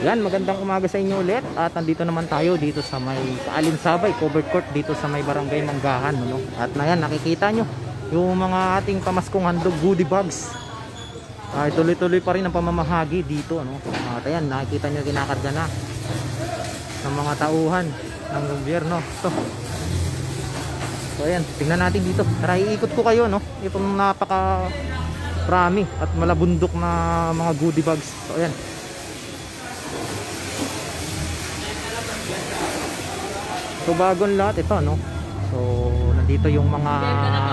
Yan, magandang umaga sa inyo ulit. At nandito naman tayo dito sa may Alinsabay covered court dito sa may barangay Manggahan no? at na yan nakikita nyo yung mga ating pamaskong handog goodie bags. Ay tuloy-tuloy pa rin ang pamamahagi dito no? at ayan nakikita nyo kinakarga na ng mga tauhan ng gobyerno. To so ayan tingnan natin dito. Tara iikot ko kayo no? Itong napaka rami at malabundok na mga goodie bags. So ayan So bagong lot ito no. So nandito yung mga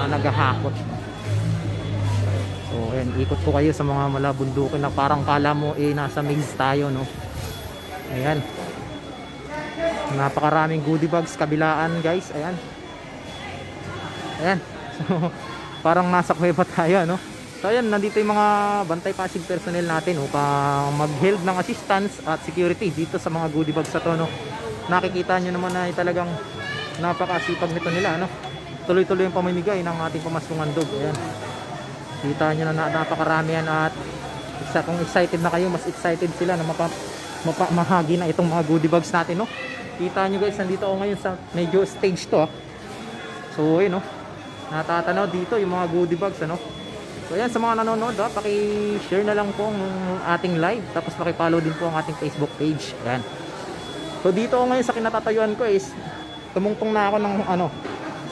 naghahakot. So ayan, ikot ko kayo sa mga malabundukin na parang kala mo eh nasa maze tayo no. Ayan. Napakaraming goodie bags kabilaan guys. Ayan. Ayan. So parang nasa kuweba tayo no. So ayan, nandito yung mga bantay pasig personnel natin upang mag-help ng assistance at security dito sa mga goodie bags sa to no nakikita nyo naman na talagang napakasipag nito nila ano? Tuloy-tuloy yung pamimigay ng ating pamaskong handog ayan. Kita nyo na, na napakarami yan at isa, kung excited na kayo mas excited sila na mapa, mapamahagi na itong mga goodie bags natin no? Kita nyo guys nandito ako ngayon sa medyo stage to ah. so ayun no? Natatanaw dito yung mga goodie bags ano? So ayan sa mga nanonood ah, paki-share na lang po ang ating live tapos paki-follow din po ang ating Facebook page ayan So dito ngayon sa kinatatayuan ko is tumungtong na ako ng ano.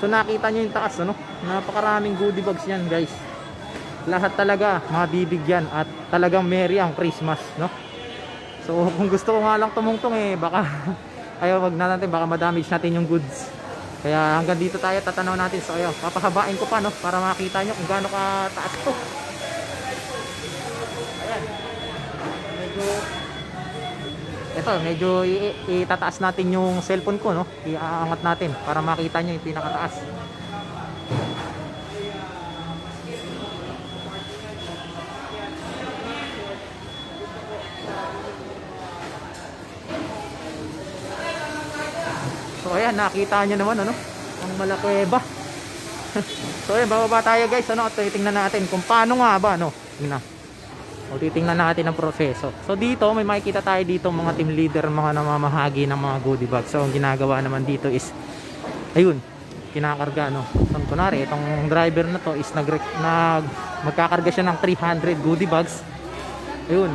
So nakita nyo yung taas ano. Napakaraming goodie bags yan guys. Lahat talaga mabibigyan at talagang merry ang Christmas no. So kung gusto ko nga lang tumungtong eh baka ayaw wag na natin baka madamage natin yung goods. Kaya hanggang dito tayo tatanaw natin. So ayun, papahabain ko pa no para makita nyo kung gaano ka taas to. Ayan. Medyo ito medyo itataas natin yung cellphone ko no? Iaangat natin para makita nyo yung pinakataas. So ayan nakita nyo naman ano? Ang malakweba. So ayan bababa tayo guys. Ano at tingnan natin kung paano nga ba no tingnan o titingnan natin ang proseso. So dito may makikita tayo dito mga team leader, mga namamahagi ng mga goodie bags. So ang ginagawa naman dito is ayun, kinakarga no. So kunwari itong driver na to is nag, nag magkakarga siya ng 300 goodie bags. Ayun.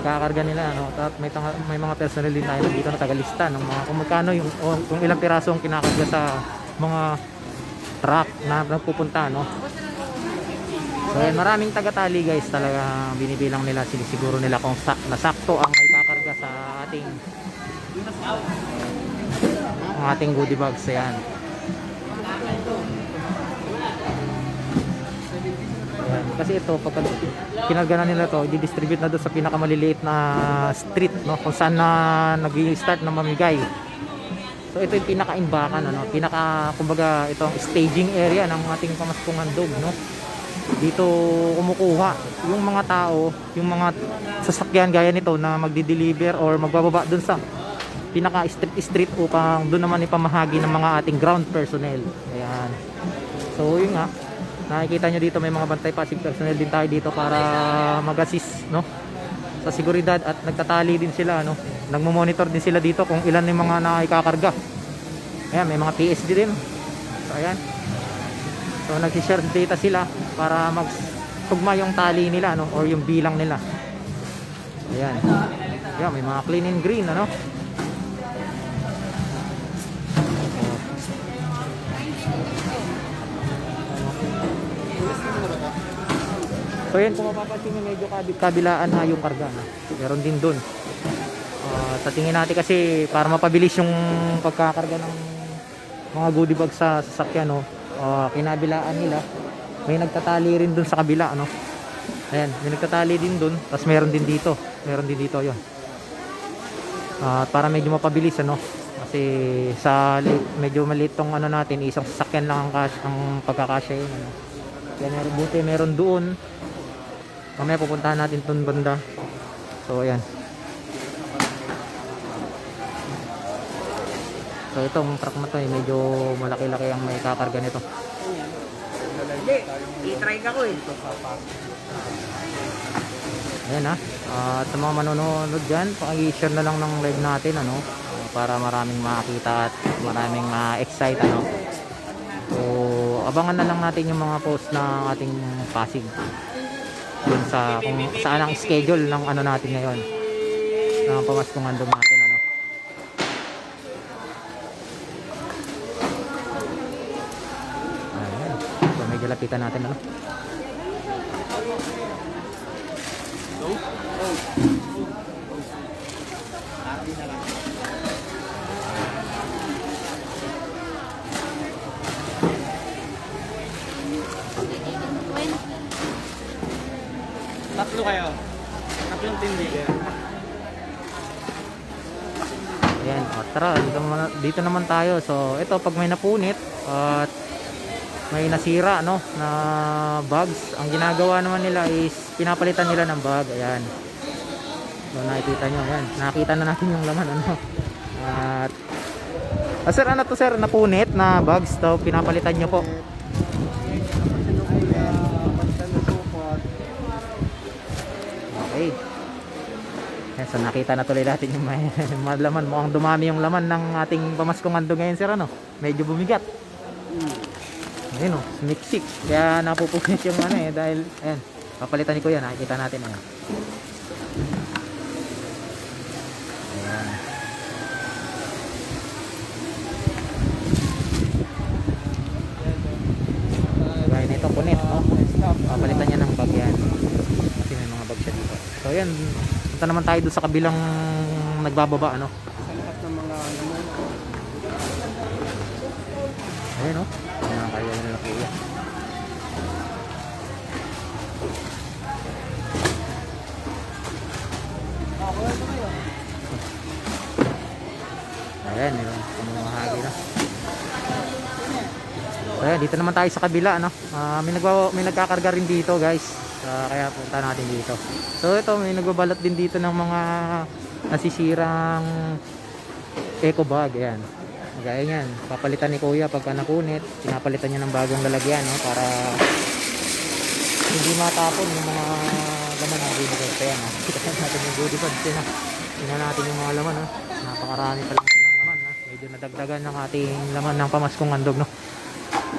Kakarga nila no. At may may mga personnel din tayo dito na tagalista ng mga kung magkano yung o, kung ilang piraso ang kinakarga sa mga truck na nagpupunta no. So ayan, maraming tagatali guys talaga binibilang nila sinisiguro nila kung sa, nasakto ang may kakarga sa ating ang ating goodie bags ayan. Ayan. Kasi ito pag kinarga na nila to i-distribute na doon sa pinakamaliliit na street no kung saan na nag-start na mamigay. So ito yung pinaka-imbakan ano, pinaka kumbaga itong staging area ng ating pamaskong handog no dito kumukuha yung mga tao, yung mga sasakyan gaya nito na magdi-deliver or magbababa dun sa pinaka street street upang doon naman ipamahagi ng mga ating ground personnel. Ayan. So yun nga, nakikita nyo dito may mga bantay passing personnel din tayo dito para mag-assist no? Sa seguridad at nagtatali din sila no? Nagmo-monitor din sila dito kung ilan yung mga naikakarga. Ayan may mga PSD din. So ayan So nag-share data sila para magtugma yung tali nila no or yung bilang nila. Ayan. Ayan, may mga clean and green ano. So yan kung mapapansin nyo medyo kabi- kabilaan na yung karga. No? Meron din dun. Uh, sa tingin natin kasi para mapabilis yung pagkakarga ng mga goodie bag sa sasakyan no uh, kinabilaan nila. May nagtatali rin dun sa kabila ano? Ayan may nagtatali din dun tapos meron din dito. Meron din dito yon uh, para medyo mapabilis ano? Kasi sa medyo maliit tong ano natin isang sasakyan lang ang, kas- ang pagkakasya yun ano? Kaya meron buti meron doon. Mamaya pupuntahan natin dun banda. So ayan So itong truck na to eh, medyo malaki-laki ang may kakarga nito. Hindi, i-try ka ko eh. Ayan ha. Ah, at sa mga manonood dyan, paki-share na lang ng live natin ano para maraming makakita at maraming ma-excite ano. So, abangan na lang natin yung mga post na ating Pasig. Dun sa kung saan ang schedule ng ano natin ngayon. Ng pamaskong handog natin ano. Ayan. So, medyo lapitan natin ano. Tatlo kayo. Tatlong tindi kayo. Ayan, o, tara, dito, naman- dito naman tayo. So, ito, pag may napunit at may nasira, no, na bags, ang ginagawa naman nila is pinapalitan nila ng bag. Ayan. So, nakikita nyo, ayan. Nakita na natin yung laman, ano. At, ah, sir, ano to, sir? Napunit na bags to, pinapalitan nyo po. Okay. Yan, so nakita na tuloy natin yung may, laman. Mukhang dumami yung laman ng ating pamaskong ando ngayon sir ano. Medyo bumigat. Ayun o, smiksik. Kaya napupunit yung ano eh dahil ayan. Papalitan ni Kuya, nakikita natin ayan. Ayan. Gaya nito punit, no? Papalitan niya ng bag yan. Kasi may mga bag siya dito. So ayan, punta naman tayo doon sa kabilang nagbababa ano. Sa lahat ng mga Ayan, yun. Pamamahagi na. Ayan, dito naman tayo sa kabila, no? Ah, may, nagwa, may nagkakarga rin dito, guys. Ah, kaya punta natin dito. So, ito, may nagbabalot din dito ng mga nasisirang eco bag. Ayan. Gaya yan. Papalitan ni kuya pagka nakunit. Pinapalitan niya ng bagong lalagyan, no? Para hindi matapon yung mga laman ng goodie bags. Ayan, no? Kita natin yung goodie. Yan, no? Tingnan natin yung mga laman, no? Napakarami pa lang ng laman, no? Medyo nadagdagan ng ating laman ng pamaskong andog, no?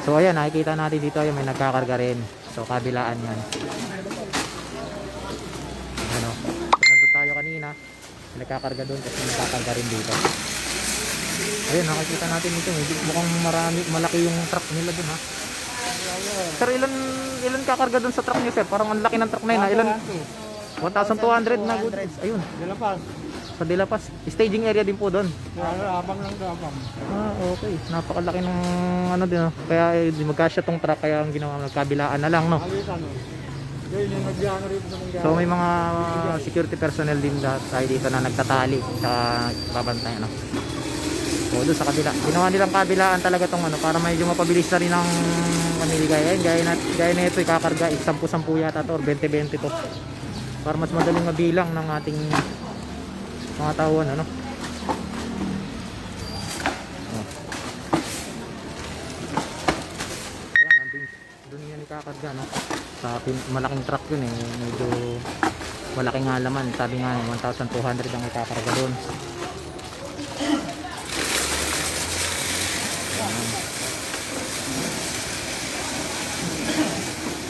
So, ayan, nakikita natin dito, yung may nagkakarga rin. So, kabilaan yan. Ano? So, nandun tayo kanina. May nagkakarga doon kasi nagkakarga rin dito. Ayun, nakikita natin dito. Medyo mukhang marami, malaki yung truck nila dun, ha? Sir, ilan ilan kakarga dun sa truck niyo, sir? Parang ang laki ng truck na yun, ha? Ilan? 1,200 na goods. Ayun, Dalapas. Sa De La Paz. Staging area din po doon. Abang lang abang. Ah, okay. Napakalaki ng ano din, no? Kaya eh, magkasya tong truck, kaya ang ginawa nagkabilaan na lang, no? Alitan o. Mga So may mga security personnel din tayo dito na nagtatali sa babantay ano. So doon sa kabila. Ginawa nilang kabilaan talaga tong ano para medyo mapabilis na rin ang pamiligay. Ayun, gaya na gaya na ito ikakarga 10-10 yata to or 20-20 to. Para mas madaling mabilang ng ating mga tauhan ano. Oh. Ayan, nandun, doon yan ikakarga no. Sa malaking truck yun eh, medyo malaki nga laman. Sabi nga 1,200 ang ikakarga doon.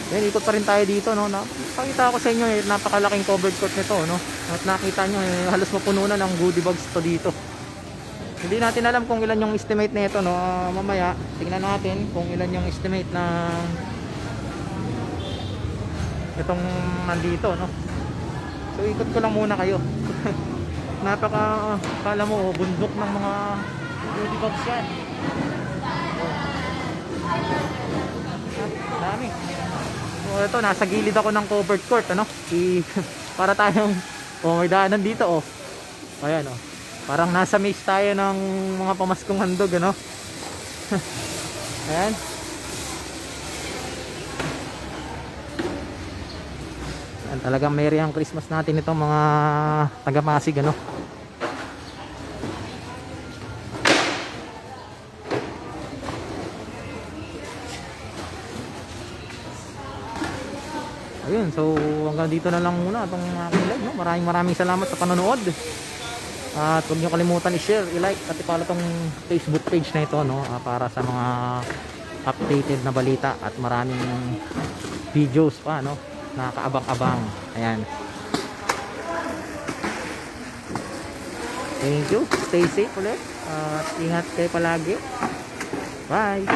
Yan, ikot pa rin tayo dito, no? Pakita ko sa inyo, eh, napakalaking covered court nito, no? At nakita nyo, eh, halos mapuno na ng goodie bags to dito. Hindi natin alam kung ilan yung estimate nito, no? Ah, mamaya, tingnan natin kung ilan yung estimate na itong nandito, no? So, ikot ko lang muna kayo. Napaka, kala mo, oh, bundok ng mga goodie bags yan. Ah, dami. So, ito, nasa gilid ako ng covered court, ano? I, para tayong, oh, may daanan dito, oh. Ayan, oh. Parang nasa maze tayo ng mga pamaskong handog, ano? Ayan. Ayan, talagang merry ang Christmas natin itong mga taga-Masig, ano? Ayun, so hanggang dito na lang muna itong aking live. No? Maraming maraming salamat sa panonood. At huwag niyo kalimutan i-share, i-like at i-follow tong Facebook page na ito no? Ah, para sa mga updated na balita at maraming videos pa no? Nakakaabang-abang. Ayan. Thank you. Stay safe ulit. At ingat kayo palagi. Bye.